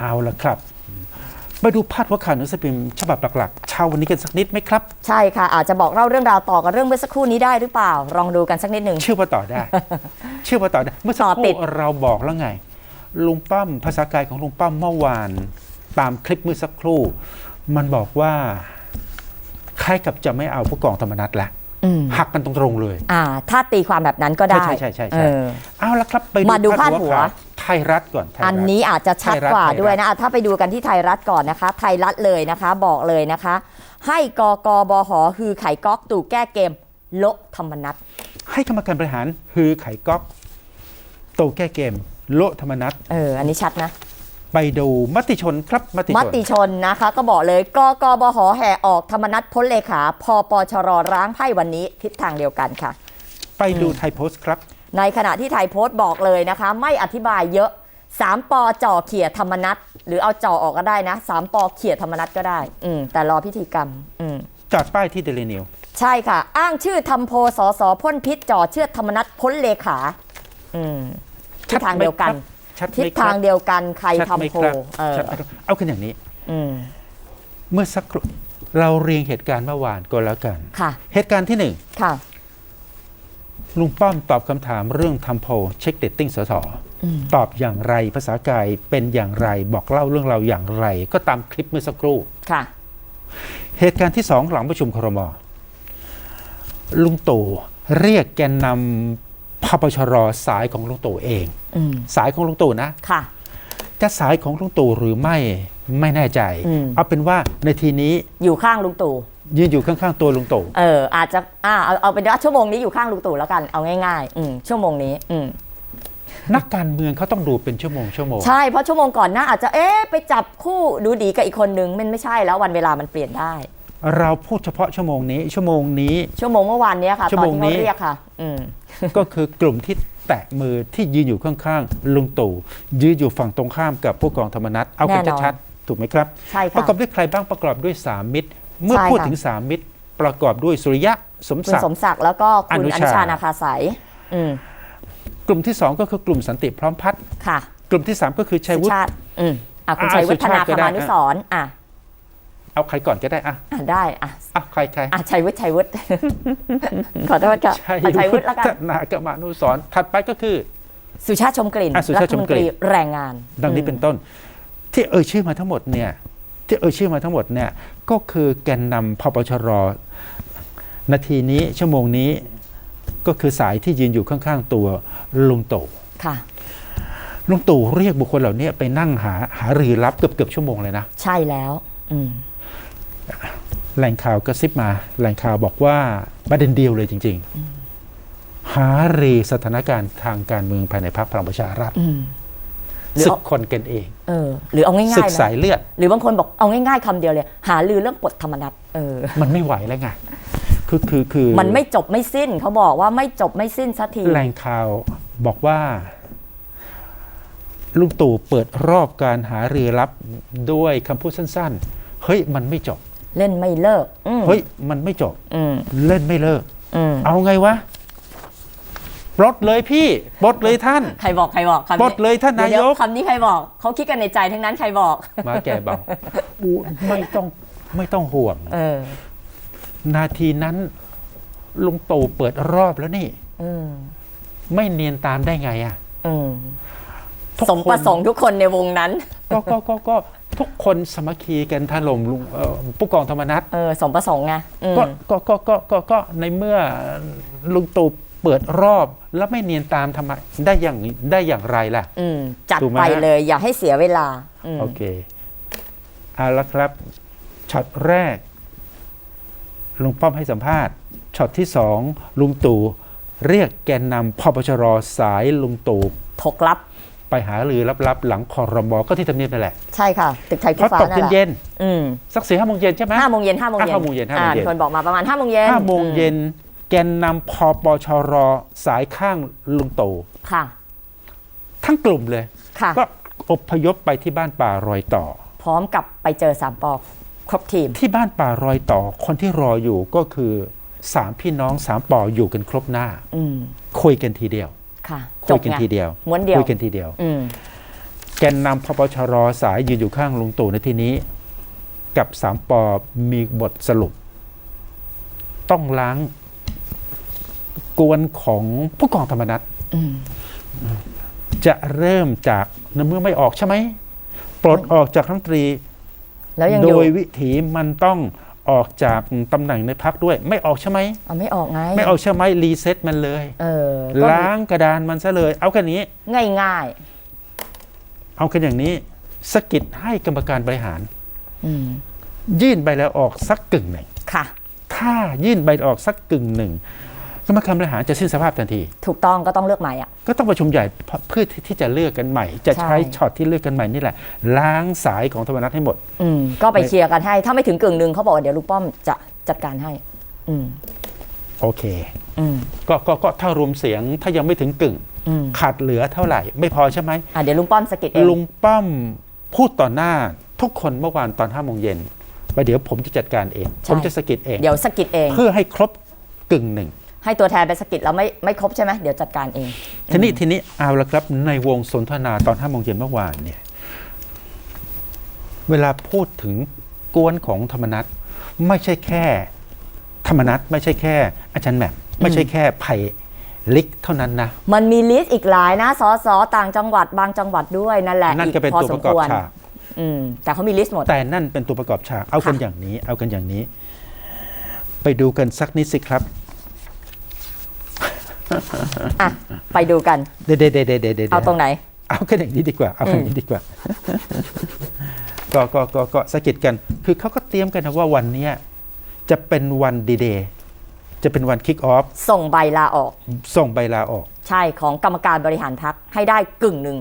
เอาละครับมาดูพาดหัวข่าวหนังสือพิมพ์ฉบับหลักๆเช้าวันนี้กันสักนิดไหมครับ ใช่ค่ะ อาจจะบอกเล่าเรื่องราวต่อกับเรื่องเมื่อสักครู่นี้ได้หรือเปล่า ลองดูกันสักนิดหนึ่งเชื่อว่าต่อได้ เชื่อว่าต่อได้ เมื่อสักต่อคติรู่ดเราบอกแล้วไง ลุงป้อมภาษากายของลุงป้อมเมื่อวาน ตามคลิปเมื่อสักครู่ มันบอกว่าคล้ายกับจะไม่เอาผู้กองธรรมนัฐแล้วอืมหักกันตรงๆเลย อ่า ถ้าตีความแบบนั้นก็ได้ ใช่ใช่ใช่ใช่เออเอาละครับไปมาดูพาดหัวข่ไทยรัฐก่อนไทยรัฐ อันนี้อาจจะชัดไทยรัฐกว่าไทยรัฐ ด้วยนะอะถ้าไปดูกันที่ไทยรัฐก่อนนะคะ ไทยรัฐเลยนะคะบอกเลยนะคะ ให้กกบหฮือไข่ก๊อกตู่แก้เกมโละธรรมนัต ให้กรรมการบริหาร ฮือไข่ก๊อกโตแก้เกม โละธรรมนัฐเออ อันนี้ชัดนะ ไปดูมติชนครับมติชมนติชนนะคะ ก็บอกเลยกกบหแห่ออกธรรมนัตพ้นเลขาพปชรร้างไพ่วันนี้ทิศทางเดียวกันค่ะ ไปดูไทยโพสต์ครับ ในขณะที่ไทยโพสต์บอกเลยนะคะ ไม่อธิบายเยอะ3ปอจ่อเขี่ยธรรมนัตหรือเอาจ่อออกก็ได้นะ3ปอเขี่ยธรรมนัตก็ได้ อืมแต่รอพิธีกรรม อืมจอดป้ายที่เดลินิวใช่ค่ะ อ้างชื่อทำโพสอสอพ่นพิษจ่อเชือดธรรมนัตพ้นเลขา อืมทิศทางเดียวกันชัดไหทิมศครัทาบงเดียวกันใครชัดไหมทำโพครับเออชัดไหมครับเอากันอย่างนี้ อืมเมื่อสักครู่เราเรียงเหตุการณ์เมื่อวานก็แล้วกันค่ะเหตุการณ์ที่หนึ่งค่ะ ลุงป้อมตอบคำถามเรื่องทำโพลเช็คเดตติ้งสสอืมตอบอย่างไรภาษากายเป็นอย่างไรบอกเล่าเรื่องเราวอย่างไร ก็ตามคลิปเมื่อสักครู่ค่ะ เหตุการณ์ที่สองหลังประชุมครมลุงตู่เรียกแกนนำพปชรสายของลุงตู่เองอืมสายของลุงตู่นะค่ะ จะสายของลุงตู่หรือไม่ไม่แน่ใจอืมเอาเป็นว่าในทีนี้อยู่ข้างลุงตู่ ยืนอยู่ข้างๆตัวลุงตู่เอออาจจะอ่าเอาเอาเป็นว่าชั่วโมงนี้อยู่ข้างลุงตู่แล้วกันเอาง่ายๆอืมชั่วโมงนี้อืมนักการเมืองเขาต้องดูเป็นชั่วโมงชั่วโมงใช่เพราะชั่วโมงก่อนหน้าอาจจะเอ๊ะไปจับคู่ดูดีกับอีกคนนึงมันไม่ใช่แล้ววันเวลามันเปลี่ยนได้ เราพูดเฉพาะชั่วโมงนี้ ชั่วโมงนี้ ชั่วโมงเมื่อวานเนี้ยค่ะชั่วตอโมนงที่นี้เขาเรียกค่ะ อืมก็คือกลุ่มที่แตะมือที่ยืนอยู่ข้างๆลุงตู่ยืนอยู่ฝั่งตรงข้ามกับผู้กองธรรมนัฐเอากันแน่นอนชัดๆถูกไหมครับใช่ประค่ะกอบด้วยใครบ้างประกอบด้วยสามมิตร เมื่อใช่พูดค่ะถึงสามมิตรประกอบด้วยสุริยะสมคุณศักสดิ์มศักดิ์แล้วก็คุณออนุนุชาชานาคาสายอืมกลุ่มที่สองก็คือกลุ่มสันติพร้อมพัฒน์ค่ะกลุ่มที่สามก็คือชัยสุวุฒิชาติอืมอะคุณอะชัยวุสุฒนาชาติก็คได้มานุสรณ์อะเอาใครก่อนก็ได้อะอะได้อะอะใครใครอะชัยวุฒิชัยวุฒิขอโทษค่ะชัยอะชัยวุวุฒิฒิแล้วกันนากมานุสรณ์ถัดไปก็คือ สุชาติชมกลิ่นอะสุรัชาติฐชมมนกลิ่ตนรีแรงงาน ดังนี้เป็นต้น ที่เอ่ยชื่อมาทั้งหมดเนี่ย ที่เอ่ยชื่อมาทั้งหมดเนี่ยก็คือแกนนำพปชรนาทีนี้ชั่วโมงนี้ก็คือสายที่ยืนอยู่ข้างๆตัวลุงตู่ค่ะลุงตู่เรียกบุคคลเหล่านี้ไปนั่งหาหารือรับเกือบเกือบๆชั่วโมงเลยนะ ใช่แล้วอืมแหล่งข่าวกระซิบมาแหล่งข่าวบอกว่าประเด็นเดียวเลยจริง ๆ หารือสถานการณ์ทางการเมืองภายในพรรคพลังประชารัฐอืมหรือ ศึกเอาคนกันเองเออหรือเอาง่ายศึกๆสานะยเลือด หรือบางคนบอกเอาง่ายๆคำเดียวเลย หาลือเรื่องปลดธรรมนัตเออมันไม่ไหวแล้วไงคือคือคือมันไม่จบไม่สิ้นเขาบอกว่าไม่จบไม่สิ้นสักทีแหล่งข่าวบอกว่าลุงตู่เปิดรอบการหารือรับด้วยคำพูดสั้น ๆ เฮ้ยมันไม่จบ เล่นไม่เลิกอืมเฮ้ยมันไม่จบอืมเล่นไม่เลิกอืมเอาไงวะ ปลดเลยพี่ปลดเลยท่าน ใครบอกใครบอกคำปลนี้ดเลยท่านนายเดี๋วกๆคำนี้ใครบอกเขาคิดกันในใจทั้งนั้นใครบอก มาแก่เบาอู้ไม่ต้องไม่ต้องห่วง เออ นาทีนั้นลุงตู่เปิดรอบแล้วนี่ อืมไม่เนียนตามได้ไงอะอืมทุกสมประคนสงค์ทุกคนในวงนั้น ก็ก็ก็ก็ทุกคนสามัคคีกันถล่มลุงเอ่อผู้กองธรรมนัฐ เออ สมประสงค์ไงอืมก็ก็ก็ก็ก็ก็ในเมื่อลุงตู่ เปิดรอบแล้วไม่เนียนตามทำไมได้อย่างได้อย่างไรล่ะ อืมจัดถูกไหม ไปฮะเลย อย่าให้เสียเวลาอืมโอเคเอาละครับช็อตแรก ลุงป้อมให้สัมภาษณ์ช็อตที่สองลุงตู่เรียกแกนนำพปชรสายลุงตู่ถกลับ ไปหารือลับๆ หลังคอรมอก็ที่ทำเนียบนั่นแหละใช่ค่ะ ตึกไทยพคู่อฟ้าตกนั่นแหละเย็นอืมๆสักสี่ห้าโมงเย็นใช่ไหม ห้าโมงเย็นห้าโมงเย็นห้าโมงเย็นห้าโมงเย็น อ่มีคนบอกมาประมาณห้าโมงเย็นห้าโมงเย็อืน แกนนำพปชรสายข้างลุงตู่ค่ะ ทั้งกลุ่มเลย ค่ะ ก็อพยพไปที่บ้านป่ารอยต่อ พร้อมกับไปเจอสามปอครบทีม ที่บ้านป่ารอยต่อ คนที่รออยู่ก็คือสามพี่น้องสามปออยู่กันครบหน้า อืมคุยกันทีเดียว ค่ะคุยกันไงทีเดียวม้วนเดียวคุยกันทีเดียว อืม แกนนำพปชรสายยืนอยู่ข้างลุงตู่ในที่นี้ กับสามปอมีบทสรุป ต้องล้าง กวนของผู้กองธรรมนัฐอืมจะเริ่มจากในเมื่อไม่ออกใช่ไหมปลดออกจากรัฐมนตรี แล้วยังอโดยู่ยวิถีมันต้องออกจากตำแหน่งในพักด้วย ไม่ออกใช่ไหมเอาไม่ออกไง ไม่ออกใช่ไหมรีเซ็ตมันเลยเออก็ล้างกระดานมันซะเลย เอาแค่นี้ ง่ายง่ายเอากันอย่างนี้สะกิดให้กรรมการบริหารๆอืมยื่นใบแล้วออกสักกึ่งหนึ่งค่ะ ถ้ายื่นใบออกสักกึ่งหนึ่ง กรรมการบริหารจะสิ้นสภาพทันที ถูกต้องก็ต้องเลือกใหม่อะก็ต้องประชุมใหญ่เพื่อที่จะเลือกกันใหม่ จะใช่ใช้ช็อตที่เลือกกันใหม่นี่แหละ ล้างสายของธรรมนัฐให้หมดอืมก็ไปเคลียร์กันให้ ถ้าไม่ถึงกึ่งหนึ่งเขาบอกว่าเดี๋ยวลูกป้อมจะจัดการให้ อืมโอเคอืมก็ก็ก็ถ้ารวมเสียงถ้ายังไม่ถึงกึ่งอืมขาดเหลือเท่าไหร่ ไม่พอใช่ไหมอะเดี๋ยวลุงป้อมสะกิดเองลุงป้อมพูดต่อหน้าทุกคนเมื่อวานตอนห้าโมงเย็นว่าเดี๋ยวผมจะจัดการเอง ผมจะสะกิดเอง เดี๋ยวสะกิดเอง เพื่อให้ครบกึ่งหนึ่ง ให้ตัวแทนไปสะกิดแล้วไม่ไม่ครบใช่ไหมเดี๋ยวจัดการเอง ทีนี้ทีนี้เอาละครับในวงสนทนาตอนห้าโมงเย็นเมื่อวานเนี่ย เวลาพูดถึงกวนของธรรมนัตไม่ใช่แค่ธรรมนัตไม่ใช่แค่ อาจารย์แหม่มไม่ใช่แค่ไผ่ลิกเท่านั้นนะ มันมีลิสต์อีกหลายนะสอสอต่างจังหวัดบางจังหวัดด้วยนั่นแหละนั่นอีกก็เป็นพอตัวสปมระกอบควรฉากอืมแต่เขามีลิสต์หมด แต่นั่นเป็นตัวประกอบฉากเอากันค่ะอย่างนี้ เอากันอย่างนี้ ไปดูกันสักนิดสิครับ อะไปดูกันเดี๋ยวเดี๋ยวเดี๋ยวเดี๋ยวเดี๋ยวเอาตรงไหน เอากันอย่างนี้ดีกว่า เอากันอย่างนี้ดีกว่า ก็ก็ก็ก็สะกิดกัน คือเขาก็เตรียมกันนะว่าวันเนี้ยจะเป็นวันดีเดย์จะเป็นวันคิกออฟส่งใบลาออก ส่งใบลาออก ใช่ของกรรมการบริหารพักให้ได้กึ่งหนึ่ง